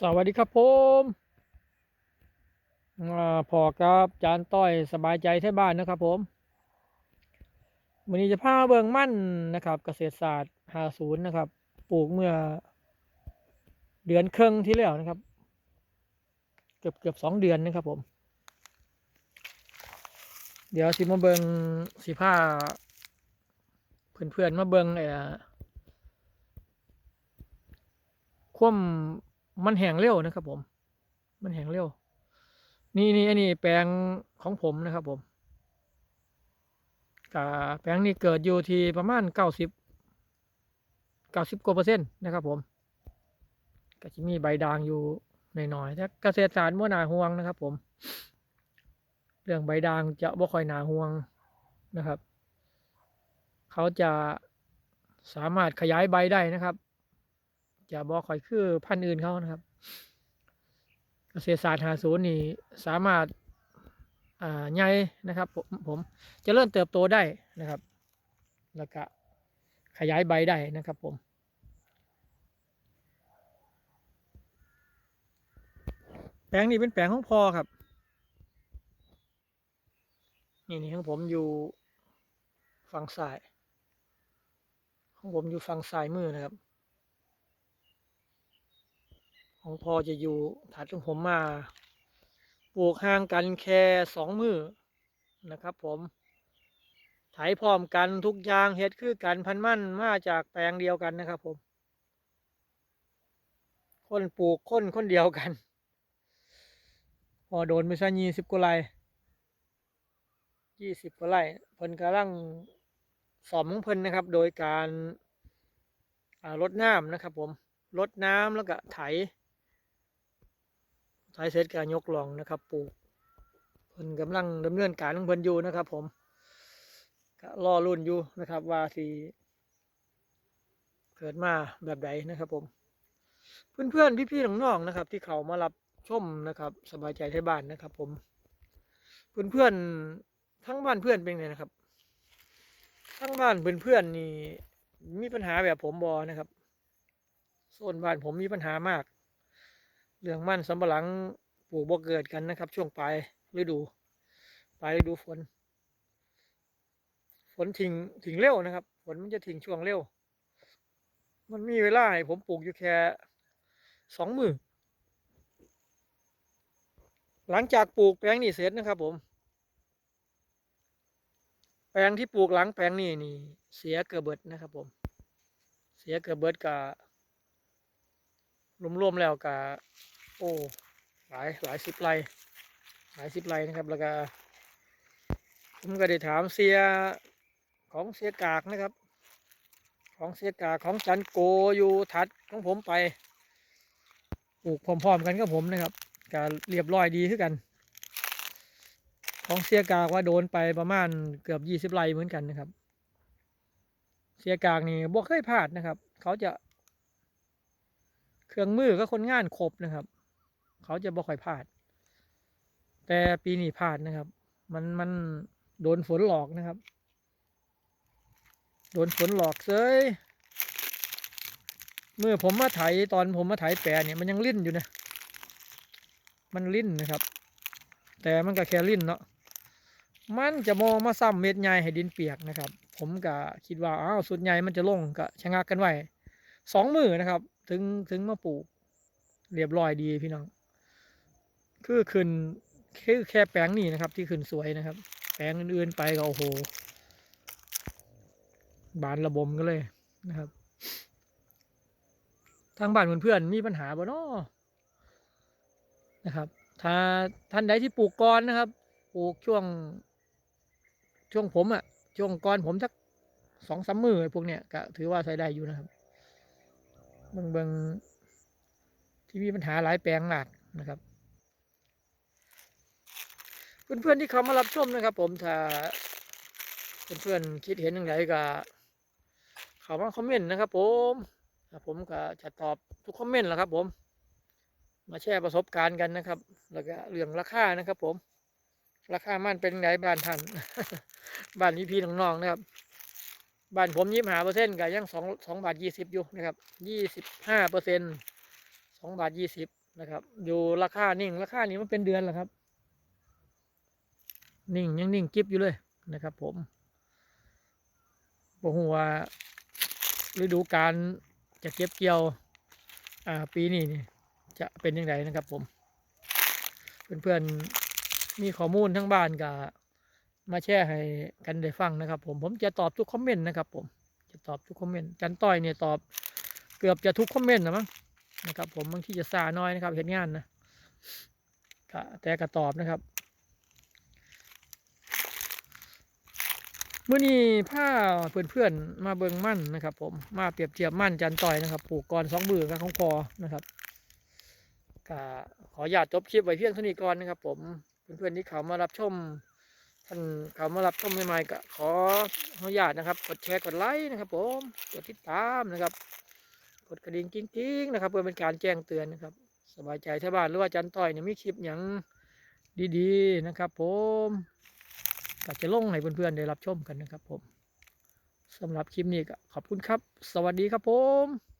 สวัสดีครับผมอพอกับจานต้อยสบายใจที่บ้านนะครับผมวันนี้จะพาเบิงมั่นนะครับ เกษตรศาสตร์50นะครับ ปลูกเมื่อ เดือนครึ่งที่แล้วนะครับ เกือบเกือบสองเดือนนะครับผม เดี๋ยวสิมาเบิงสิผ้าเพื่อนๆมาเบิงไอ้อ่าคว่ำ มันแห้งเร็วนะครับผม มันแห้งเร็ว นี่นี่อันนี้แปลงของผมนะครับผมกาแปลงนี้เกิดอยู่ที่ประมาณเก้าสิบเก้าสิบกว่าเปอร์เซ็นต์นะครับผมก็จะมีใบด่างอยู่หน่อยๆแต่เกษตรศาสตร์มั่วนาห่วงนะครับ ผม เรื่องใบด่างจะบ่ค่อยนาห่วงนะครับ เขาจะสามารถขยายใบได้นะครับ จะบ่ค่อยคือพันธุ์อื่นเขานะครับ เกษตรศาสตร์หาศูนย์นี่สามารถอ่าใหญ่นะครับผมผมจะเริ่มเติบโตได้นะครับ แล้วก็ขยายใบได้นะครับผมแปลงนี้เป็นแปลงของพ่อครับ นี่นี่ของผมอยู่ฝั่งซ้าย ของผมอยู่ฝั่งซ้ายมือนะครับ ของพอจะอยู่ถัดของผมมาปลูกห่างกันแค่สองมือนะครับผมไถพร้อมกันทุกอย่างเฮ็ดคือกันพันมั่นมาจากแปลงเดียวกันนะครับผม คนปลูกคนคนเดียวกัน พอโดนไปซะยี่สิบกว่าไร่ยี่สิบกว่าไร่เพิ่นกำลังสอมของเพิ่นนะครับ โดยการอ่ารดน้ำนะครับผมรดน้ำแล้วก็ไถ ไถเสร็จก็ยกลองนะครับปลูกเพิ่นกำลังดำเนินการของเพิ่นอยู่นะครับ ผมก็รอรุ่นอยู่นะครับ ว่าสิเกิดมาแบบใดนะครับ ผม เพื่อนๆพี่ๆน้องๆนะครับ ที่เขามารับชมนะครับ สบายใจไทยบ้านนะครับ ผม เพื่อนๆทั้งบ้านเพื่อนเป็นไงนะครับ ทั้งบ้านเพื่อนๆนี่มีปัญหาแบบผมบอนะครับโซนบ้านผมมีปัญหามาก เรื่องมั่นสำปะหลังปลูกบ่เกิดกันนะครับ ช่วงปลายฤดู ปลายฤดูฝน ฝนทิ้งทิ้งเร็วนะครับ ฝนมันจะทิ้งช่วงเร็ว มันมีเวลาให้ผมปลูกอยู่แค่สองมือหลังจากปลูกแปลงนี้เสร็จนะครับ ผม แปลงที่ปลูกหลังแปลงนี้นี่ เสียเกือบเบิดนะครับ ผม เสียเกือบเบิดกับ รวมๆแล้วกับโอ้หลายหลายสิบไร่หลายสิบไร่นะครับ แล้วก็ผมก็ได้ถามเสียของเสียกากนะครับ ของเสียกากของจันโกอยู่ถัดของผมไปปลูกพร้อมๆกันกับผมนะครับก็เรียบร้อยดีขึ้นกัน ของเสียกากว่าโดนไปประมาณเกือบยี่สิบไร่เหมือนกันนะครับ เสียกากนี่บ่เคยพลาดนะครับ เขาจะ เครื่องมือก็คนงานครบนะครับ เขาจะบ่ค่อยพลาด แต่ปีนี้พลาดนะครับ มันมันโดนฝนหลอกนะครับ โดนฝนหลอกเซยเมื่อผมมาไถตอนผมมาไถแปรเนี่ยมันยังลิ่นอยู่นะมันลิ่นนะครับ แต่มันก็แค่ลิ่นเนาะมันจะมองมาซ้ำเม็ดใหญ่ให้ดินเปียกนะครับ ผมก็คิดว่าอ้าวสุดใหญ่มันจะลงก็ชะงักกันไว้สองมือนะครับ ถึงถึงมาปลูก เรียบร้อยดีพี่น้อง คือขึ้นคือแค่แปลงนี้นะครับ ที่ขึ้นสวยนะครับ แปลงอื่นๆไปก็โอ้โห บานระบมกันเลยนะครับ ทางบ้านเพื่อนๆมีปัญหาบ่เนาะนะครับ ถ้าท่านใดที่ปลูกก่อนนะครับ ปลูกช่วง ช่วงผมอะช่วงก่อนผมสักสองสามมือพวกเนี้ยก็ถือว่าใช้ได้อยู่นะครับ เบิงเบิ่งที่มีปัญหาหลายแปลงหลักนะครับ เพื่อนๆที่เขามารับชมนะครับ ผมถ้าเพื่อนๆคิดเห็นอย่างไรก็เขามาคอมเมนต์นะครับ ผมผมก็จะตอบทุกคอมเมนต์แหละครับ ผม มาแชร์ประสบการณ์กันนะครับ แล้วก็เรื่องราคานะครับ ผม ราคามันเป็นไงบ้านท่านบ้านนี้พี่น้องๆนะครับ บ้านผมยี่สิบห้าเปอร์เซ็นต์ก็ยังสองสองบาทยี่สิบอยู่นะครับยี่สิบห้าเปอร์เซ็นต์สองบาทยี่สิบนะครับ อยู่ราคานิ่งราคานี้มันเป็นเดือนแล้วครับ นิ่งยังนิ่งกิฟอยู่เลยนะครับ ผมบอกว่าฤดูการจะเก็บเกี่ยว อ่า ปีนี้นี่จะเป็นยังไงนะครับผม เพื่อนๆมีข้อมูลทั้งบ้านกับ มาแชร์ให้กันได้ฟังนะครับ ผมผมจะตอบทุกคอมเมนต์นะครับ ผมจะตอบทุกคอมเมนต์จันต้อยเนี่ยตอบเกือบจะทุกคอมเมนต์นะมั้งนะครับ ผมบางที่จะซาน้อยนะครับเห็นงานนะแต่ก็ตอบนะครับเมื่อนี้ผ้าเพื่อนๆมาเบิงมั่นนะครับ ผมมาเปรียบเทียบมั่นจันต่อยนะครับปลูกก่อนสองมือกับของพอนะครับขออนุญาตจบคลิปไว้เพียงเท่านี้ก่อนนะครับ ผมเพื่อนๆที่เขามารับชม ท่านเขามารับชมใหม่ๆก็ขออนุญาตนะครับ กดแชร์กดไลค์นะครับ ผมกดติดตามนะครับ กดกระดิ่งกิ้งๆนะครับ เพื่อเป็นการแจ้งเตือนนะครับ สบายใจชาบ้านหรือว่าจันต่อยเนี่ยมีคลิปอย่างดีๆนะครับ ผมก็จะลงให้เพื่อนๆได้รับชมกันนะครับ ผมสำหรับคลิปนี้ก็ขอบคุณครับ สวัสดีครับผม